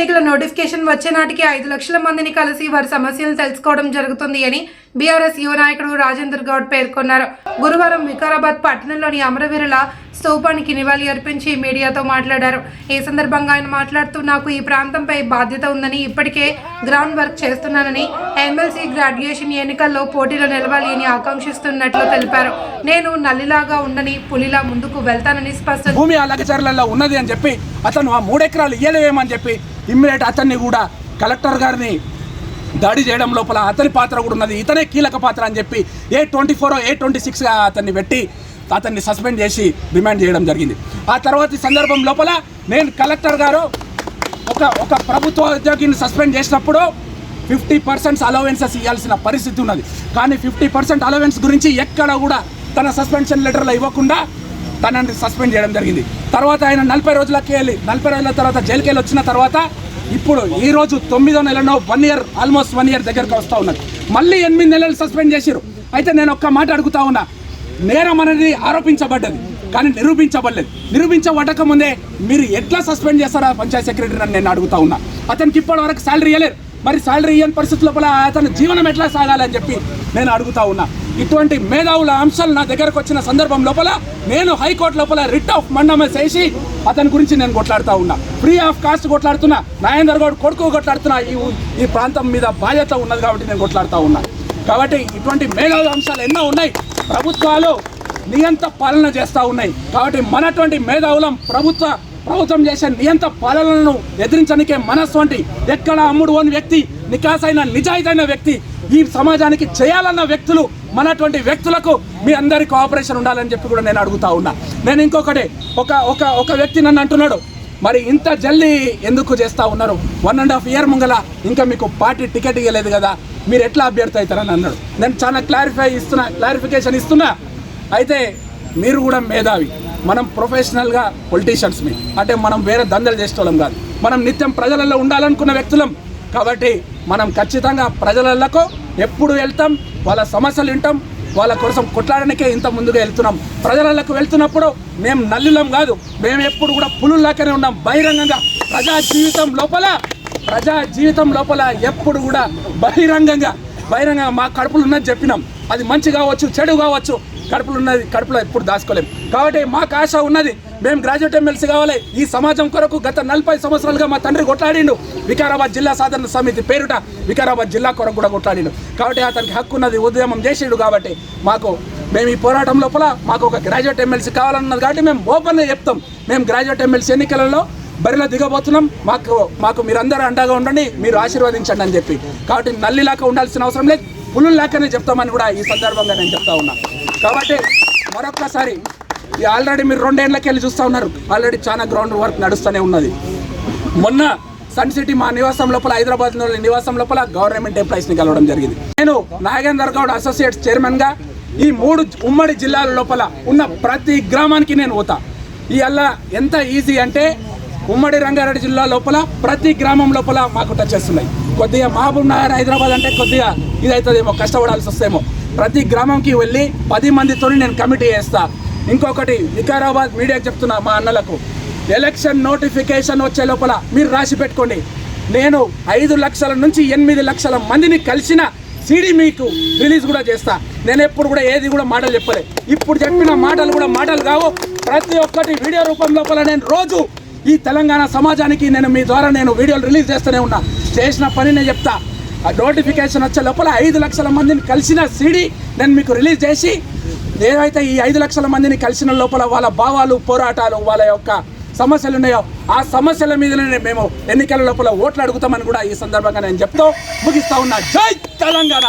Notification వచ్చే నాటికి ఐదు లక్షల మందిని కలిసి వారి సమస్యలు తెలుసుకోవడం జరుగుతుంది అని బీఆర్ఎస్ యువ నాయకుడు రాజేందర్ గౌడ్ పేర్కొన్నారు. గురువారం వికారాబాద్ పట్టణంలోని అమరవీరుల స్తూపానికి నివాళి అర్పించి మీడియాతో మాట్లాడారు. ఈ సందర్భంగా ఆయన మాట్లాడుతూ నాకు ఈ ప్రాంతంపై బాధ్యత ఉందని ఇప్పటికే గ్రౌండ్ వర్క్ చేస్తున్నానని ఎమ్మెల్సీ గ్రాడ్యుయేషన్ ఎన్నికల్లో పోటీలో నిలవాలి అని ఆకాంక్షిస్తున్నట్లు తెలిపారు. నేను నల్లిలాగా ఉండని పులిలా ముందుకు వెళ్తానని స్పష్టం భూమి ఆ ఉన్నది అని చెప్పి అతను ఆ మూడెకరాలు ఇయ్యలేమని చెప్పి ఇమ్మీడియట్ అతన్ని కూడా కలెక్టర్ గారిని దాడి చేయడం లోపల అతని పాత్ర కూడా ఉన్నది. ఇతనే కీలక పాత్ర అని చెప్పి A twenty four A twenty సిక్స్గా అతన్ని పెట్టి అతన్ని సస్పెండ్ చేసి డిమాండ్ చేయడం జరిగింది. ఆ తర్వాత ఈ సందర్భం లోపల నేను కలెక్టర్ గారు ఒక ఒక ప్రభుత్వ ఉద్యోగిని సస్పెండ్ చేసినప్పుడు ఫిఫ్టీ పర్సెంట్ అలవెన్సెస్ ఇవ్వాల్సిన పరిస్థితి ఉన్నది. కానీ ఫిఫ్టీ పర్సెంట్ అలవెన్స్ గురించి ఎక్కడ కూడా తన సస్పెన్షన్ లెటర్లో ఇవ్వకుండా తనని సస్పెండ్ చేయడం జరిగింది. తర్వాత ఆయన నలభై రోజులకి వెళ్ళి నలభై రోజుల తర్వాత జైలుకి వెళ్ళి వచ్చిన తర్వాత ఇప్పుడు ఈ రోజు తొమ్మిదో నెలలో one year almost one year దగ్గరకు వస్తూ ఉన్నది. మళ్ళీ ఎనిమిది నెలలు సస్పెండ్ చేసిరు అయితే నేను ఒక్క మాట అడుగుతా ఉన్నా. నేరం అనేది ఆరోపించబడ్డది కానీ నిరూపించబడలేదు. నిరూపించబడక ముందే మీరు ఎట్లా సస్పెండ్ చేస్తారా పంచాయత్ సెక్రటరీ అని నేను అడుగుతా ఉన్నా. అతనికి ఇప్పటి వరకు శాలరీ ఇవ్వలేరు మరి శాలరీ ఇవ్వని పరిస్థితి లోపల అతని జీవనం ఎట్లా సాగాలని చెప్పి నేను అడుగుతా ఉన్నా. ఇటువంటి మేధావుల అంశాలు నా దగ్గరకు వచ్చిన సందర్భం లోపల నేను హైకోర్టు లోపల రిట్ ఆఫ్ మండమే చేసి అతని గురించి నేను కొట్లాడుతూ ఉన్నా. ఫ్రీ ఆఫ్ కాస్ట్ కొట్లాడుతున్నా. నాయందర్ గౌడ్ కొడుకు కొట్లాడుతున్నా. ఈ ఈ ప్రాంతం మీద బాధ్యత ఉన్నది కాబట్టి నేను కొట్లాడుతూ ఉన్నా. కాబట్టి ఇటువంటి మేధావుల అంశాలు ఎన్నో ఉన్నాయి. ప్రభుత్వాలు నియంత పాలన చేస్తూ ఉన్నాయి. కాబట్టి మనటువంటి మేధావులం ప్రభుత్వ ప్రభుత్వం చేసే నియంత పాలనలను ఎదిరించడానికే మనస్వంటి ఎక్కడ అమ్ముడు అని వ్యక్తి నికాసైన నిజాయితైన వ్యక్తి ఈ సమాజానికి చేయాలన్న వ్యక్తులు మనటువంటి వ్యక్తులకు మీ అందరి కోఆపరేషన్ ఉండాలని చెప్పి కూడా నేను అడుగుతా ఉన్నా. నేను ఇంకొకటి ఒక ఒక ఒక వ్యక్తి నన్ను అంటున్నాడు మరి ఇంత జల్దీ ఎందుకు చేస్తూ ఉన్నారు? వన్ అండ్ హాఫ్ ఇయర్ ముంగల ఇంకా మీకు పార్టీ టికెట్ ఇవ్వలేదు కదా మీరు ఎట్లా అభ్యర్థి అవుతారని అన్నాడు. నేను చాలా క్లారిఫై ఇస్తున్నా క్లారిఫికేషన్ ఇస్తున్నా. అయితే మీరు కూడా మేధావి. మనం ప్రొఫెషనల్గా పొలిటీషియన్స్ మీ. అంటే మనం వేరే దందలు చేసేవాళ్ళం కాదు. మనం నిత్యం ప్రజలలో ఉండాలనుకున్న వ్యక్తులం. కాబట్టి మనం ఖచ్చితంగా ప్రజలకు ఎప్పుడు వెళ్తాం వాళ్ళ సమస్యలు వింటాం వాళ్ళ కోసం కొట్లాడడానికే ఇంత ముందుగా వెళ్తున్నాం. ప్రజలకు వెళ్తున్నప్పుడు మేము నల్లులం కాదు. మేము ఎప్పుడు కూడా పులుల్లాకనే ఉన్నాం. బహిరంగంగా ప్రజా జీవితం లోపల ప్రజా జీవితం లోపల ఎప్పుడు కూడా బహిరంగంగా బహిరంగంగా మా కడుపులు ఉన్నది చెప్పినాం. అది మంచి కావచ్చు చెడు కావచ్చు కడుపులు ఉన్నది కడుపులో ఎప్పుడు దాచుకోలేము కాబట్టి మాకు ఆశ ఉన్నది మేము గ్రాడ్యుయేట్ ఎమ్మెల్సీ కావాలి. ఈ సమాజం కొరకు గత నలభై సంవత్సరాలుగా మా తండ్రి కొట్లాడిండు. వికారాబాద్ జిల్లా సాధారణ సమితి పేరుట వికారాబాద్ జిల్లా కొరకు కూడా కొట్లాడిండు. కాబట్టి అతనికి హక్కు ఉన్నది ఉద్యమం చేసిండు కాబట్టి మాకు మేము ఈ పోరాటం లోపల మాకు ఒక గ్రాడ్యుయేట్ ఎమ్మెల్సీ కావాలన్నది కాబట్టి మేము ఓపెన్గా చెప్తాం. మేము గ్రాడ్యుయేట్ ఎమ్మెల్సీ ఎన్నికలలో బరిలో దిగబోతున్నాం. మాకు మాకు మీరందరూ అండగా ఉండండి మీరు ఆశీర్వదించండి అని చెప్పి. కాబట్టి నల్లిలాగా ఉండాల్సిన అవసరం లేదు. పులుల్లాకనే చెప్తామని కూడా ఈ సందర్భంగా నేను చెప్తా ఉన్నా. కాబట్టి మరొక్కసారి ఈ ఆల్రెడీ మీరు రెండేళ్ళకి వెళ్ళి చూస్తూ ఉన్నారు. ఆల్రెడీ చాలా గ్రౌండ్ వర్క్ నడుస్తూనే ఉన్నది. మొన్న సన్ సిటీ మా నివాసం లోపల హైదరాబాద్ నివాసం లోపల గవర్నమెంట్ ఎంప్లాయీస్ని కలవడం జరిగింది. నేను నాగేందర్ గౌడ్ అసోసియేట్స్ చైర్మన్గా ఈ మూడు ఉమ్మడి జిల్లాల లోపల ఉన్న ప్రతి గ్రామానికి నేను పోతా. ఈ అలా ఎంత ఈజీ అంటే ఉమ్మడి రంగారెడ్డి జిల్లా లోపల ప్రతి గ్రామం లోపల మాకు టచ్ చేస్తున్నాయి. కొద్దిగా మహబూబ్ నగర్ హైదరాబాద్ అంటే కొద్దిగా ఇదవుతుందేమో కష్టపడాల్సి వస్తేమో. ప్రతి గ్రామంకి వెళ్ళి పది మందితో నేను కమిటీ వేస్తా ఇంకొకటి వికారాబాద్ మీడియాకి చెప్తున్నా మా అన్నలకు. ఎలక్షన్ నోటిఫికేషన్ వచ్చే లోపల మీరు రాసి పెట్టుకోండి. నేను ఐదు లక్షల నుంచి ఎనిమిది లక్షల మందిని కలిసిన సీడీ మీకు రిలీజ్ కూడా చేస్తా. నేను ఎప్పుడు కూడా ఏది కూడా మాటలు చెప్పలే. ఇప్పుడు చెప్పిన మాటలు కూడా మాటలు కావు. ప్రతి ఒక్కటి వీడియో రూపం లోపల నేను రోజు ఈ తెలంగాణ సమాజానికి నేను మీ ద్వారా నేను వీడియోలు రిలీజ్ చేస్తూనే ఉన్నా. చేసిన పని నేను చెప్తా. ఆ నోటిఫికేషన్ వచ్చే లోపల ఐదు లక్షల మందిని కలిసిన సీడీ నేను మీకు రిలీజ్ చేసి ఏవైతే ఈ ఐదు లక్షల మందిని కలిసిన లోపల వాళ్ళ భావాలు పోరాటాలు వాళ్ళ యొక్క సమస్యలు ఉన్నాయో ఆ సమస్యల మీదనే మేము ఎన్నికల లోపల ఓట్లు అడుగుతామని కూడా ఈ సందర్భంగా నేను చెప్తూ ముగిస్తా ఉన్నా. జై తెలంగాణ!